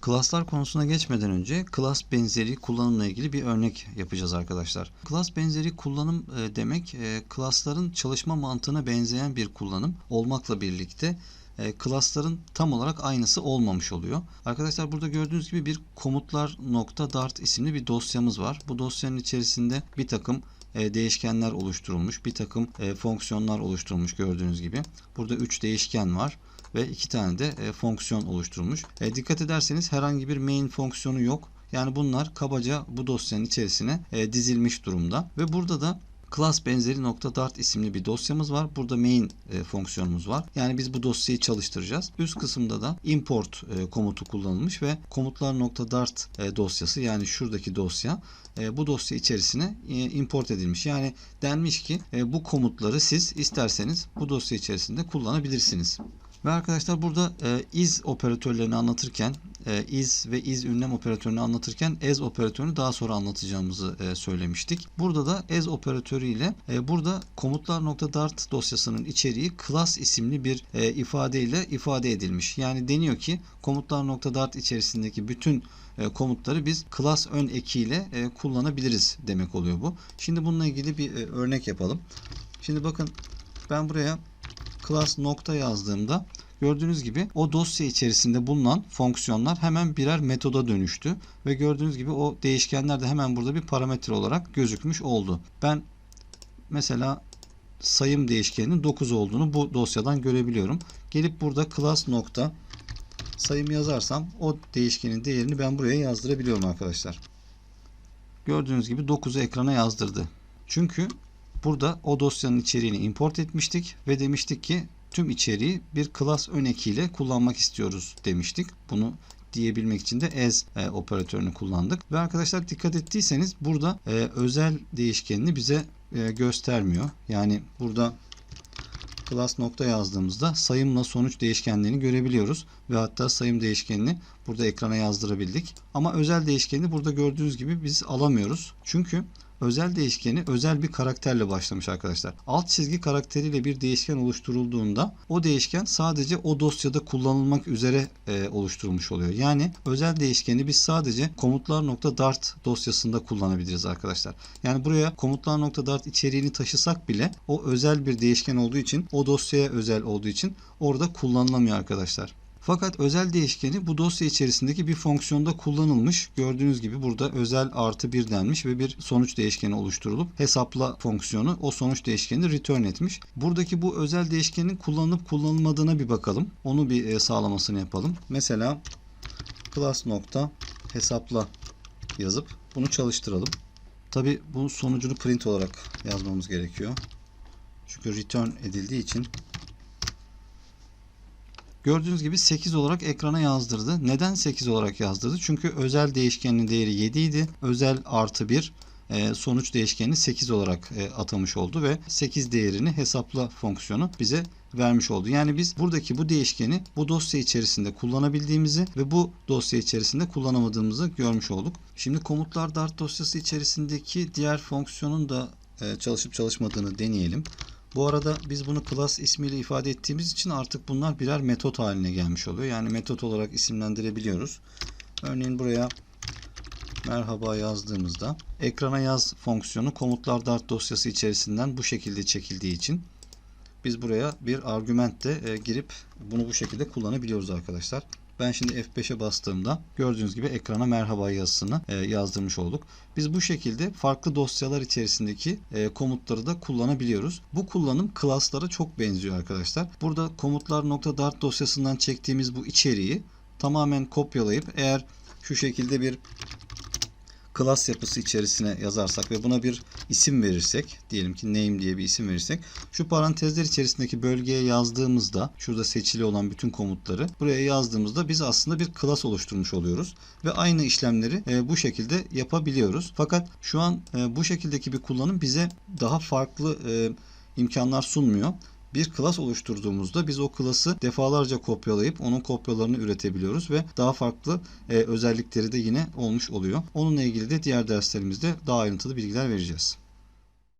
Klaslar konusuna geçmeden önce klas benzeri kullanımla ilgili bir örnek yapacağız arkadaşlar. Klas benzeri kullanım e, demek e, klasların çalışma mantığına benzeyen bir kullanım olmakla birlikte e, klasların tam olarak aynısı olmamış oluyor. Arkadaşlar burada gördüğünüz gibi bir komutlar.dart isimli bir dosyamız var. Bu dosyanın içerisinde bir takım e, değişkenler oluşturulmuş, bir takım e, fonksiyonlar oluşturulmuş gördüğünüz gibi. Burada 3 değişken var ve iki tane de e, fonksiyon oluşturulmuş. E, dikkat ederseniz herhangi bir main fonksiyonu yok. Yani bunlar kabaca bu dosyanın içerisine e, dizilmiş durumda ve burada da class benzeri .dart isimli bir dosyamız var. Burada main e, fonksiyonumuz var. Yani biz bu dosyayı çalıştıracağız. Üst kısımda da import e, komutu kullanılmış ve komutlar.dart e, dosyası yani şuradaki dosya e, bu dosya içerisine e, import edilmiş. Yani denmiş ki e, bu komutları siz isterseniz bu dosya içerisinde kullanabilirsiniz. Ve arkadaşlar burada e, is operatörlerini anlatırken e, is ve is ünlem operatörünü anlatırken as operatörünü daha sonra anlatacağımızı e, söylemiştik. Burada da as operatörü ile e, burada komutlar.dart dosyasının içeriği class isimli bir e, ifadeyle ifade edilmiş. Yani deniyor ki komutlar.dart içerisindeki bütün e, komutları biz class ön ekiyle e, kullanabiliriz demek oluyor bu. Şimdi bununla ilgili bir e, örnek yapalım. Şimdi bakın ben buraya class nokta yazdığımda gördüğünüz gibi o dosya içerisinde bulunan fonksiyonlar hemen birer metoda dönüştü ve gördüğünüz gibi o değişkenler de hemen burada bir parametre olarak gözükmüş oldu. Ben mesela sayım değişkeninin 9 olduğunu bu dosyadan görebiliyorum. Gelip burada class nokta sayım yazarsam o değişkenin değerini ben buraya yazdırabiliyorum arkadaşlar. Gördüğünüz gibi 9'u ekrana yazdırdı. Çünkü Burada o dosyanın içeriğini import etmiştik ve demiştik ki tüm içeriği bir class ön ekiyle kullanmak istiyoruz demiştik. Bunu diyebilmek için de as e, operatörünü kullandık. Ve arkadaşlar dikkat ettiyseniz burada e, özel değişkenini bize e, göstermiyor. Yani burada class nokta yazdığımızda sayımla sonuç değişkenlerini görebiliyoruz ve hatta sayım değişkenini burada ekrana yazdırabildik. Ama özel değişkenini burada gördüğünüz gibi biz alamıyoruz. Çünkü özel değişkeni özel bir karakterle başlamış arkadaşlar. Alt çizgi karakteriyle bir değişken oluşturulduğunda o değişken sadece o dosyada kullanılmak üzere e, oluşturulmuş oluyor. Yani özel değişkeni biz sadece komutlar.dart dosyasında kullanabiliriz arkadaşlar. Yani buraya komutlar.dart içeriğini taşısak bile o özel bir değişken olduğu için o dosyaya özel olduğu için orada kullanılamıyor arkadaşlar. Fakat özel değişkeni bu dosya içerisindeki bir fonksiyonda kullanılmış. Gördüğünüz gibi burada özel artı bir denmiş ve bir sonuç değişkeni oluşturulup hesapla fonksiyonu o sonuç değişkenini return etmiş. Buradaki bu özel değişkenin kullanılıp kullanılmadığına bir bakalım. Onu bir e, sağlamasını yapalım. Mesela class nokta hesapla yazıp bunu çalıştıralım. Tabi bu sonucunu print olarak yazmamız gerekiyor. Çünkü return edildiği için Gördüğünüz gibi 8 olarak ekrana yazdırdı. Neden 8 olarak yazdırdı? Çünkü özel değişkenin değeri 7 idi. Özel artı 1 e, sonuç değişkenini 8 olarak e, atamış oldu ve 8 değerini hesapla fonksiyonu bize vermiş oldu. Yani biz buradaki bu değişkeni bu dosya içerisinde kullanabildiğimizi ve bu dosya içerisinde kullanamadığımızı görmüş olduk. Şimdi komutlar Dart dosyası içerisindeki diğer fonksiyonun da e, çalışıp çalışmadığını deneyelim. Bu arada biz bunu class ismiyle ifade ettiğimiz için artık bunlar birer metot haline gelmiş oluyor. Yani metot olarak isimlendirebiliyoruz. Örneğin buraya merhaba yazdığımızda ekrana yaz fonksiyonu komutlar dart dosyası içerisinden bu şekilde çekildiği için biz buraya bir argüment de e, girip bunu bu şekilde kullanabiliyoruz arkadaşlar. Ben şimdi F5'e bastığımda gördüğünüz gibi ekrana merhaba yazısını e, yazdırmış olduk. Biz bu şekilde farklı dosyalar içerisindeki e, komutları da kullanabiliyoruz. Bu kullanım class'lara çok benziyor arkadaşlar. Burada komutlar.dart dosyasından çektiğimiz bu içeriği tamamen kopyalayıp eğer şu şekilde bir class yapısı içerisine yazarsak ve buna bir isim verirsek diyelim ki name diye bir isim verirsek şu parantezler içerisindeki bölgeye yazdığımızda şurada seçili olan bütün komutları buraya yazdığımızda biz aslında bir class oluşturmuş oluyoruz ve aynı işlemleri e, bu şekilde yapabiliyoruz. Fakat şu an e, bu şekildeki bir kullanım bize daha farklı e, imkanlar sunmuyor bir klas oluşturduğumuzda biz o klası defalarca kopyalayıp onun kopyalarını üretebiliyoruz ve daha farklı e, özellikleri de yine olmuş oluyor. Onunla ilgili de diğer derslerimizde daha ayrıntılı bilgiler vereceğiz.